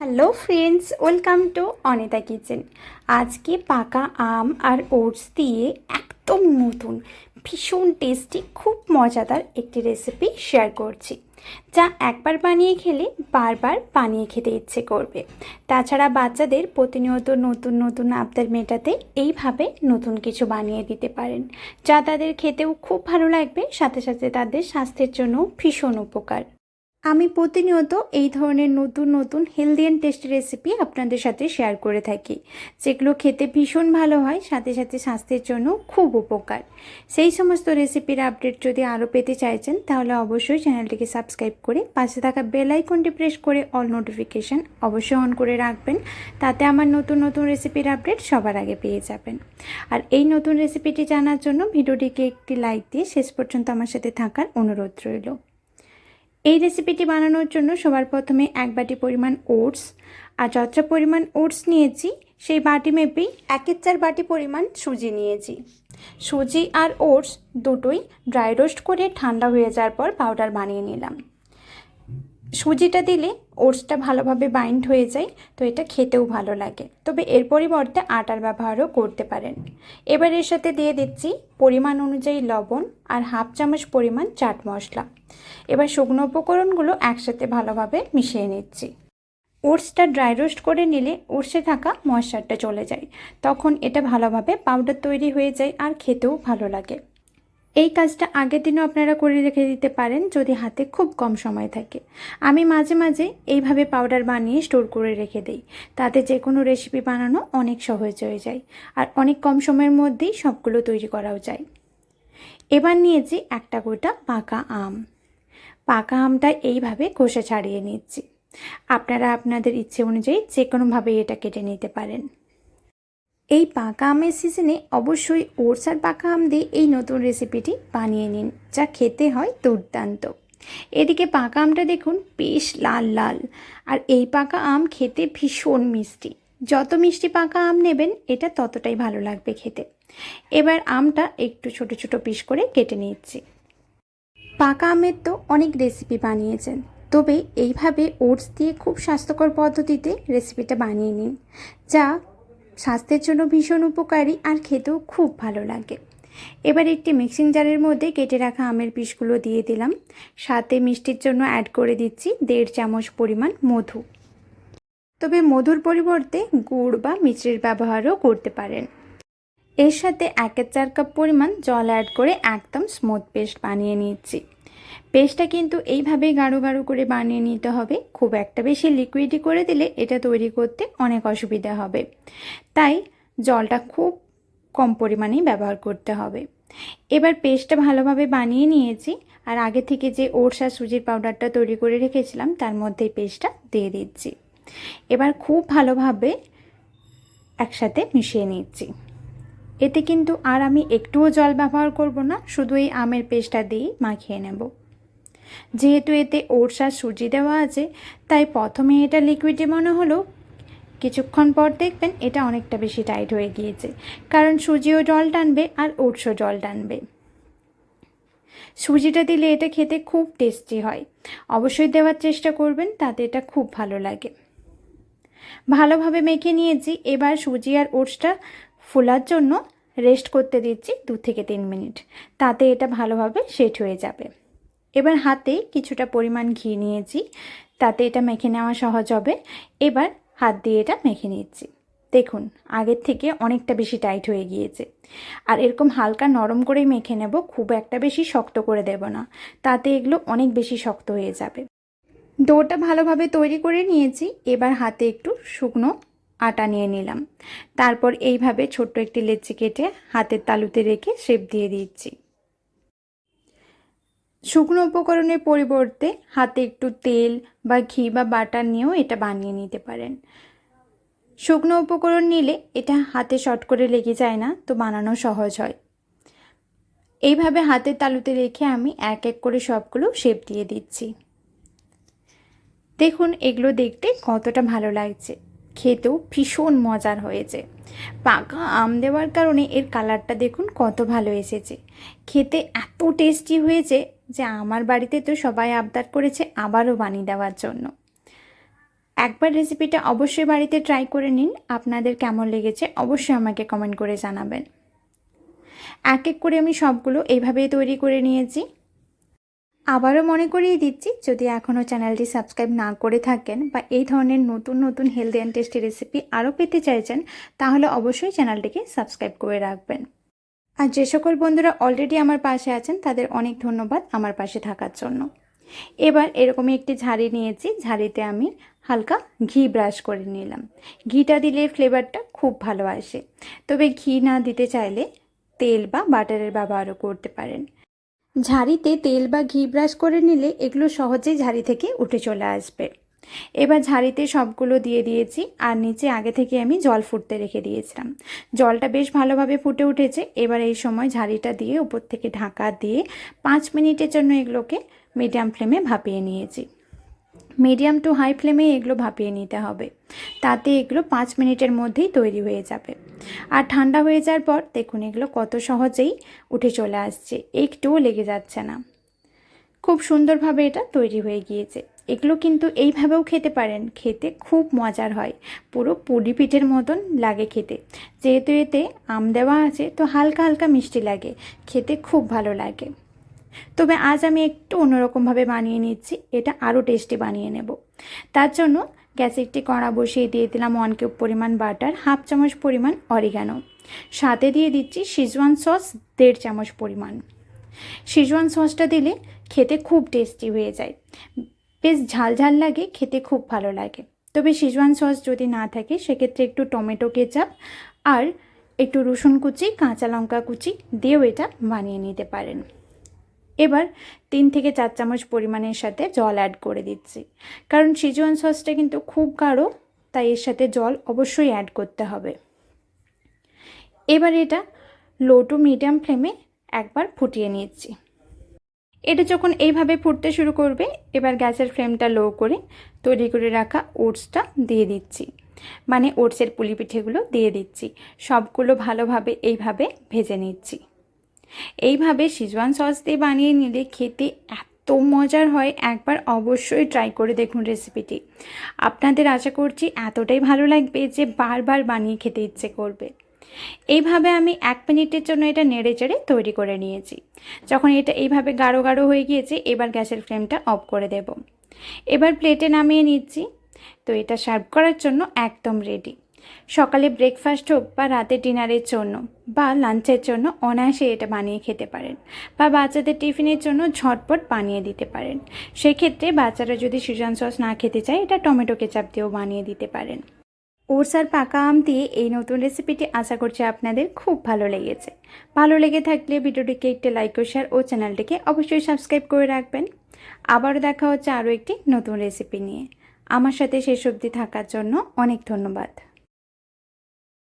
Hello friends welcome to Anita kitchen আজকে পাকা আম আর oats দিয়ে একদম নতুন, ভীষণ টেস্টি খুব মজাদার একটি রেসিপি শেয়ার করছি, যা একবার বানিয়ে খেলে বারবার বানিয়ে খেতে ইচ্ছে করবে। তাছাড়া বাচ্চাদের প্রতিনিয়ত নতুন নতুন আবদার মেটাতে এইভাবে নতুন কিছু বানিয়ে দিতে পারেন, যা তাদের খেতেও খুব ভালো লাগবে, সাথে সাথে তাদের স্বাস্থ্যের জন্য ভীষণ উপকার। আমি প্রতিনিয়ত এই ধরনের নতুন নতুন হেলদি অ্যান্ড টেস্টি রেসিপি আপনাদের সাথে শেয়ার করে থাকি। যেগুলো খেতে ভীষণ ভালো হয়, সাথে সাথে স্বাস্থ্যের জন্য খুব উপকার। সেই সমস্ত রেসিপির আপডেট যদি আরও পেতে চাইছেন, তাহলে অবশ্যই চ্যানেলটিকে সাবস্ক্রাইব করে পাশে থাকা বেল আইকনটি প্রেস করে অল নোটিফিকেশান অবশ্যই অন করে রাখবেন। তাতে আমার নতুন নতুন রেসিপির আপডেট সবার আগে পেয়ে যাবেন। আর এই নতুন রেসিপিটি জানার জন্য ভিডিওটিকে একটি লাইক দিয়ে শেষ পর্যন্ত আমার সাথে থাকার অনুরোধ রইল। এই রেসিপিটি বানানোর জন্য সবার প্রথমে এক বাটি পরিমাণ ওটস আর যতটা পরিমাণ ওটস নিয়েছি, সেই বাটি মেপেই একের চার বাটি পরিমাণ সুজি নিয়েছি। সুজি আর ওটস দুটোই ড্রাই রোস্ট করে ঠান্ডা হয়ে যাওয়ার পর পাউডার বানিয়ে নিলাম। সুজিটা দিলে ওটসটা ভালোভাবে বাইন্ড হয়ে যায়, তো এটা খেতেও ভালো লাগে। তবে এর পরিবর্তে আটার ব্যবহারও করতে পারেন। এবার এর সাথে দিয়ে দিচ্ছি পরিমাণ অনুযায়ী লবণ আর হাফ চামচ পরিমাণ চাট মশলা। এবার শুকনো উপকরণগুলো একসাথে ভালোভাবে মিশিয়ে নিচ্ছি। ওটসটা ড্রাই রোস্ট করে নিলে ওটসে থাকা ময়শ্চারটা চলে যায়। তখন এটা ভালোভাবে পাউডার তৈরি হয়ে যায় আর খেতেও ভালো লাগে। এই কাজটা আগের দিনও আপনারা করে রেখে দিতে পারেন যদি হাতে খুব কম সময় থাকে। আমি মাঝে মাঝে এইভাবে পাউডার বানিয়ে স্টোর করে রেখে দিই। তাতে যে কোনো রেসিপি বানানো অনেক সহজ হয়ে যায় আর অনেক কম সময়ের মধ্যেই সবগুলো তৈরি করাও যায়। এবার নিয়েছি একটা গোটা পাকা আম। পাকা আমটা এইভাবে খোসা ছাড়িয়ে নিচ্ছি। আপনারা আপনাদের ইচ্ছে অনুযায়ী যে কোনোভাবেই এটা কেটে নিতে পারেন। এই পাকা আমের সিজনে অবশ্যই ওটস আর পাকা আম দিয়ে এই নতুন রেসিপিটি বানিয়ে নিন, যা খেতে হয় দুর্দান্ত। এদিকে পাকা আমটা দেখুন, বেশ লাল লাল। আর এই পাকা আম খেতে ভীষণ মিষ্টি। যত মিষ্টি পাকা আম নেবেন, এটা ততটাই ভালো লাগবে খেতে। এবার আমটা একটু ছোট ছোট পিস করে কেটে নিচ্ছি। পাকা আমের তো অনেক রেসিপি বানিয়েছেন। তবে এইভাবে ওটস দিয়ে খুব স্বাস্থ্যকর পদ্ধতিতে রেসিপিটা বানিয়ে নিন, যা স্বাস্থ্যের জন্য ভীষণ উপকারী আর খেতেও খুব ভালো লাগে। এবার একটি মিক্সিং জারের মধ্যে কেটে রাখা আমের পিসগুলো দিয়ে দিলাম। সাথে মিষ্টির জন্য অ্যাড করে দিচ্ছি দেড় চামচ পরিমাণ মধু। তবে মধুর পরিবর্তে গুড় বা মিশ্রির ব্যবহারও করতে পারেন। এর সাথে একের চার কাপ পরিমাণ জল অ্যাড করে একদম স্মুথ পেস্ট বানিয়ে নিচ্ছি। পেস্টটা কিন্তু এইভাবেই গাঢ় গাঢ় করে বানিয়ে নিতে হবে। খুব একটা বেশি লিকুইডই করে দিলে এটা তৈরি করতে অনেক অসুবিধা হবে। তাই জলটা খুব কম পরিমাণেই ব্যবহার করতে হবে। এবার পেস্টটা ভালোভাবে বানিয়ে নিয়েছি আর আগে থেকে যে ওটস আর সুজির পাউডারটা তৈরি করে রেখেছিলাম, তার মধ্যে এই পেস্টটা দিয়ে দিচ্ছি। এবার খুব ভালোভাবে একসাথে মিশিয়ে নিচ্ছি। এতে কিন্তু আর আমি একটুও জল ব্যবহার করব না, শুধু এই আমের পেস্টটা দিয়েই মাখিয়ে নেব। যেহেতু এতে ওটস আর সুজি দেওয়া আছে, তাই প্রথমে এটা লিকুইডে মনে হলো। কিছুক্ষণ পর দেখবেন এটা অনেকটা বেশি টাইট হয়ে গিয়েছে, কারণ সুজিও জল টানবে আর ওটসও জল টানবে। সুজিটা দিলে এটা খেতে খুব টেস্টি হয়। অবশ্যই দেওয়ার চেষ্টা করবেন, তাতে এটা খুব ভালো লাগে। ভালোভাবে মেখে নিয়েছি, এবার সুজি আর ওটসটা ফোলার জন্য রেস্ট করতে দিচ্ছি দু থেকে তিন মিনিট, তাতে এটা ভালোভাবে সেট হয়ে যাবে। এবার হাতে কিছুটা পরিমাণ ঘি নিয়েছি, তাতে এটা মেখে নেওয়া সহজ হবে। এবার হাত দিয়ে এটা মেখে নিচ্ছি। দেখুন, আগের থেকে অনেকটা বেশি টাইট হয়ে গিয়েছে। আর এরকম হালকা নরম করেই মেখে নেব, খুব একটা বেশি শক্ত করে দেব না। তাতে এগুলো অনেক বেশি শক্ত হয়ে যাবে। ডোটা ভালোভাবে তৈরি করে নিয়েছি, এবার হাতে একটু শুকনো আটা নিয়ে নিলাম। তারপর এইভাবে ছোট্ট একটি লেচি কেটে হাতের তালুতে রেখে শেপ দিয়ে দিচ্ছি। শুকনো উপকরণের পরিবর্তে হাতে একটু তেল বা ঘি বা বাটার নিয়েও এটা বানিয়ে নিতে পারেন। শুকনো উপকরণ নিলে এটা হাতে শর্ট করে লেগে যায় না, তো বানানো সহজ হয়। এইভাবে হাতের তালুতে রেখে আমি এক এক করে সবগুলো শেপ দিয়ে দিচ্ছি। দেখুন, এগুলো দেখতে কতটা ভালো লাগছে। খেতেও ভীষণ মজার হয়েছে। পাকা আম দেওয়ার কারণে এর কালারটা দেখুন কত ভালো এসেছে। খেতে এত টেস্টি হয়েছে যে আমার বাড়িতে তো সবাই আবদার করেছে আবারও বানিয়ে দেওয়ার জন্য। একবার রেসিপিটা অবশ্যই বাড়িতে ট্রাই করে নিন, আপনাদের কেমন লেগেছে অবশ্যই আমাকে কমেন্ট করে জানাবেন। এক এক করে আমি সবগুলো এইভাবেই তৈরি করে নিয়েছি। আবারও মনে করিয়ে দিচ্ছি, যদি এখনও চ্যানেলটি সাবস্ক্রাইব না করে থাকেন বা এই ধরনের নতুন নতুন হেলদি অ্যান্ড টেস্টি রেসিপি আরও পেতে চাইছেন, তাহলে অবশ্যই চ্যানেলটিকে সাবস্ক্রাইব করে রাখবেন। আর যে সকল বন্ধুরা অলরেডি আমার পাশে আছেন, তাদের অনেক ধন্যবাদ আমার পাশে থাকার জন্য। এবার এরকমই একটি ঝাড়ি নিয়েছি, ঝাড়িতে আমি হালকা ঘি ব্রাশ করে নিলাম। ঘিটা দিলে ফ্লেভারটা খুব ভালো আসে। তবে ঘি না দিতে চাইলে তেল বা বাটারের ব্যবহারও করতে পারেন। ঝাড়িতে তেল বা ঘি ব্রাশ করে নিলে এগুলো সহজেই ঝাড়ি থেকে উঠে চলে আসবে। এবার ঝাড়িতে সবগুলো দিয়ে দিয়েছি, আর নিচে আগে থেকে আমি জল ফুটতে রেখে দিয়েছিলাম। জলটা বেশ ভালোভাবে ফুটে উঠেছে, এবার এই সময় ঝাড়িটা দিয়ে উপর থেকে ঢাকা দিয়ে পাঁচ মিনিটের জন্য এগুলোকে মিডিয়াম ফ্লেমে ভাপিয়ে নিয়েছি। মিডিয়াম টু হাই ফ্লেমে এগুলো ভাপিয়ে নিতে হবে, তাতে এগুলো পাঁচ মিনিটের মধ্যেই তৈরি হয়ে যাবে। আর ঠান্ডা হয়ে যাওয়ার পর দেখুন এগুলো কত সহজেই উঠে চলে আসছে, একটুও লেগে যাচ্ছে না। খুব সুন্দরভাবে এটা তৈরি হয়ে গিয়েছে। এগুলো কিন্তু এইভাবেও খেতে পারেন। খেতে খুব মজার হয়। পুরো পুরি পিঠের মতন লাগে খেতে। যেহেতু এতে আম দেওয়া আছে, তো হালকা হালকা মিষ্টি লাগে। খেতে খুব ভালো লাগে। তবে আজ আমি একটু অন্যরকমভাবে বানিয়ে নিচ্ছি। এটা আরও টেস্টি বানিয়ে নেব। তার জন্য গ্যাসে একটি কড়া বসিয়ে দিয়ে দিলাম ওয়ান পরিমাণ বাটার হাফ চামচ পরিমাণ অরিগানো সাথে দিয়ে দিচ্ছি সিজওয়ান সস দেড় চামচ পরিমাণ। সিজওয়ান সসটা দিলে খেতে খুব টেস্টি হয়ে যায়। বেশ ঝাল ঝাল লাগে, খেতে খুব ভালো লাগে। তবে সিজওয়ান সস যদি না থাকে, সেক্ষেত্রে একটু টমেটো কেচাপ আর একটু রসুন কুচি, কাঁচা লঙ্কা কুচি দিয়েও এটা বানিয়ে নিতে পারেন। এবার তিন থেকে চার চামচ পরিমাণের সাথে জল অ্যাড করে দিচ্ছি। কারণ সিজওয়ান সসটা কিন্তু খুব গাঢ়, তাই এর সাথে জল অবশ্যই অ্যাড করতে হবে। এবার এটা লো টু মিডিয়াম ফ্লেমে একবার ফুটিয়ে নিচ্ছি। এটা যখন এইভাবে ফুটতে শুরু করবে, এবার গ্যাসের ফ্লেমটা লো করে তৈরি করে রাখা ওটসটা দিয়ে দিচ্ছি। মানে ওটসের পুলি পিঠেগুলো দিয়ে দিচ্ছি। সবগুলো ভালোভাবে এইভাবে ভেজে নিচ্ছি। এইভাবে সিজওয়ান সস দিয়ে বানিয়ে নিলে খেতে এত মজার হয়, একবার অবশ্যই ট্রাই করে দেখুন রেসিপিটি আপনাদের আশা করছি এতটাই ভালো লাগবে যে বারবার বানিয়ে খেতে ইচ্ছে করবে। এইভাবে আমি এক মিনিটের জন্য এটা নেড়ে চেড়ে তৈরি করে নিয়েছি। যখন এটা এইভাবে গাঢ় গাঢ় হয়ে গিয়েছে, এবার গ্যাসের ফ্লেমটা অফ করে দেব। এবার প্লেটে নামিয়ে নিচ্ছি। তো এটা সার্ভ করার জন্য একদম রেডি। সকালে ব্রেকফাস্ট হোক বা রাতে ডিনারের জন্য বা লাঞ্চের জন্য অনায়াসে এটা বানিয়ে খেতে পারেন বা বাচ্চাদের টিফিনের জন্য ঝটপট বানিয়ে দিতে পারেন। সেক্ষেত্রে বাচ্চারা যদি সিজন সস না খেতে চায়, এটা টমেটো কেচাপ দিয়েও বানিয়ে দিতে পারেন। ওটস আর পাকা আম দিয়ে এই নতুন রেসিপিটি আশা করছি আপনাদের খুব ভালো লেগেছে। ভালো লেগে থাকলে ভিডিওটিকে একটি লাইক ও শেয়ার ও চ্যানেলটিকে অবশ্যই সাবস্ক্রাইব করে রাখবেন। আবারও দেখা হচ্ছে আরও একটি নতুন রেসিপি নিয়ে। আমার সাথে শেষ অবধি থাকার জন্য অনেক ধন্যবাদ।